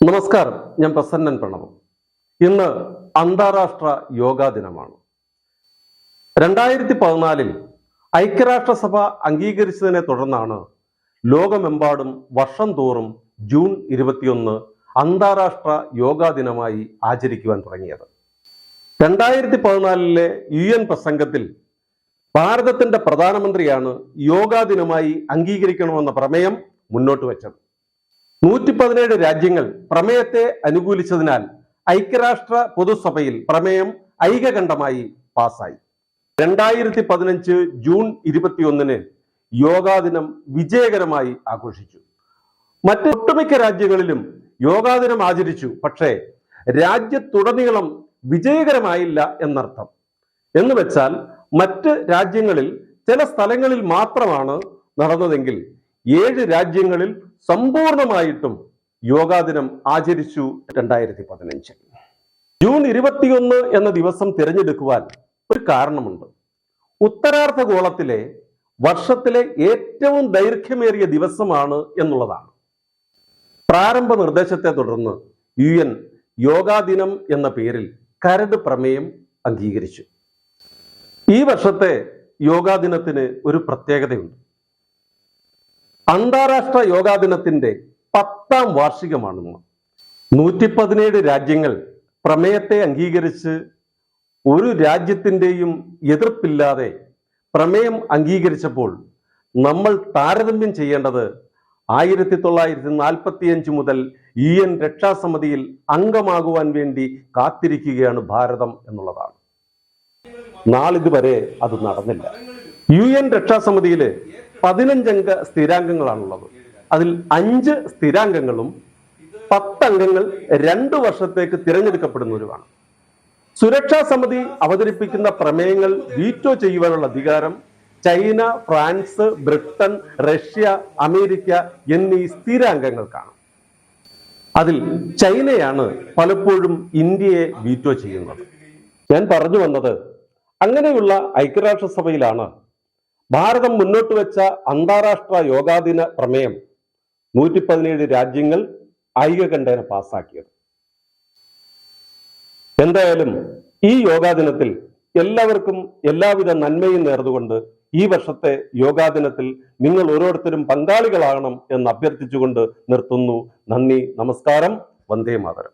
നമസ്കാരം. ഞാൻ പ്രസന്നൻ പ്രണവ്. ഇന്ന് അന്താരാഷ്ട്ര യോഗാ ദിനമാണ്. രണ്ടായിരത്തി പതിനാലിൽ ഐക്യരാഷ്ട്രസഭ അംഗീകരിച്ചതിനെ തുടർന്നാണ് ലോകമെമ്പാടും വർഷം തോറും ജൂൺ ഇരുപത്തിയൊന്ന് അന്താരാഷ്ട്ര യോഗാ ദിനമായി ആചരിക്കുവാൻ തുടങ്ങിയത്. രണ്ടായിരത്തി പതിനാലിലെ യു എൻ പ്രസംഗത്തിൽ ഭാരതത്തിന്റെ പ്രധാനമന്ത്രിയാണ് യോഗാ ദിനമായി അംഗീകരിക്കണമെന്ന പ്രമേയം മുന്നോട്ട് വെച്ചത്. നൂറ്റി പതിനേഴ് രാജ്യങ്ങൾ പ്രമേയത്തെ അനുകൂലിച്ചതിനാൽ ഐക്യരാഷ്ട്ര പൊതുസഭയിൽ പ്രമേയം ഐകകണ്ഠമായി പാസായി രണ്ടായിരത്തി പതിനഞ്ച് ജൂൺ ഇരുപത്തിയൊന്നിന് യോഗാ ദിനം വിജയകരമായി ആഘോഷിച്ചു. മറ്റ് ഒട്ടുമിക്ക രാജ്യങ്ങളിലും യോഗാ ദിനം ആചരിച്ചു. പക്ഷേ രാജ്യത്തുടനീളം വിജയകരമായില്ല എന്നർത്ഥം. എന്ന് വെച്ചാൽ മറ്റ് രാജ്യങ്ങളിൽ ചില സ്ഥലങ്ങളിൽ മാത്രമാണ് നടന്നതെങ്കിൽ ഏഴ് രാജ്യങ്ങളിൽ സമ്പൂർണമായിട്ടും യോഗാ ദിനം ആചരിച്ചു രണ്ടായിരത്തി പതിനഞ്ച് ജൂൺ ഇരുപത്തിയൊന്ന് എന്ന ദിവസം തിരഞ്ഞെടുക്കുവാൻ ഒരു കാരണമുണ്ട്. ഉത്തരാർദ്ധഗോളത്തിലെ വർഷത്തിലെ ഏറ്റവും ദൈർഘ്യമേറിയ ദിവസമാണ് എന്നുള്ളതാണ്. പ്രാരംഭ നിർദ്ദേശത്തെ തുടർന്ന് യു എൻ യോഗാ ദിനം എന്ന പേരിൽ കരട് പ്രമേയം അംഗീകരിച്ചു. ഈ വർഷത്തെ യോഗാ ദിനത്തിന് ഒരു പ്രത്യേകതയുണ്ട്. അന്താരാഷ്ട്ര യോഗാ ദിനത്തിന്റെ പത്താം വാർഷികമാണെന്ന് നൂറ്റി പതിനേഴ് രാജ്യങ്ങൾ പ്രമേയത്തെ അംഗീകരിച്ച് ഒരു രാജ്യത്തിന്റെയും എതിർപ്പില്ലാതെ പ്രമേയം അംഗീകരിച്ചപ്പോൾ നമ്മൾ താരതമ്യം ചെയ്യേണ്ടത് ആയിരത്തി തൊള്ളായിരത്തി നാൽപ്പത്തി അഞ്ച് മുതൽ യു എൻ രക്ഷാസമിതിയിൽ അംഗമാകുവാൻ വേണ്ടി കാത്തിരിക്കുകയാണ് ഭാരതം എന്നുള്ളതാണ്. നാളിതുവരെ അത് നടന്നില്ല. യു എൻ രക്ഷാസമിതിയിൽ പതിനഞ്ചംഗ സ്ഥിരാംഗങ്ങളാണുള്ളത്. അതിൽ അഞ്ച് സ്ഥിരാംഗങ്ങളും പത്തംഗങ്ങൾ രണ്ടു വർഷത്തേക്ക് തിരഞ്ഞെടുക്കപ്പെടുന്നവരുമാണ്. സുരക്ഷാ സമിതി അവതരിപ്പിക്കുന്ന പ്രമേയങ്ങൾ വീറ്റോ ചെയ്യുവാനുള്ള അധികാരം China France Britain Russia America എന്നീ സ്ഥിരാംഗങ്ങൾക്കാണ്. അതിൽ ചൈനയാണ് പലപ്പോഴും ഇന്ത്യയെ വീറ്റോ ചെയ്യുന്നത്. ഞാൻ പറഞ്ഞു വന്നത് അങ്ങനെയുള്ള ഐക്യരാഷ്ട്രസഭയിലാണ് ഭാരതം മുന്നോട്ട് വെച്ച അന്താരാഷ്ട്ര യോഗാദിന പ്രമേയം നൂറ്റി പതിനേഴ് രാജ്യങ്ങൾ ഐകകണ്ഠേന പാസാക്കിയത് എന്തായാലും ഈ യോഗാ ദിനത്തിൽ എല്ലാവർക്കും എല്ലാവിധ നന്മയും നേർന്നുകൊണ്ട് ഈ വർഷത്തെ യോഗാ ദിനത്തിൽ നിങ്ങൾ ഓരോരുത്തരും പങ്കാളികളാകണം എന്ന് അഭ്യർത്ഥിച്ചുകൊണ്ട് നിർത്തുന്നു. നന്ദി നമസ്കാരം. വന്ദേ മാതരം.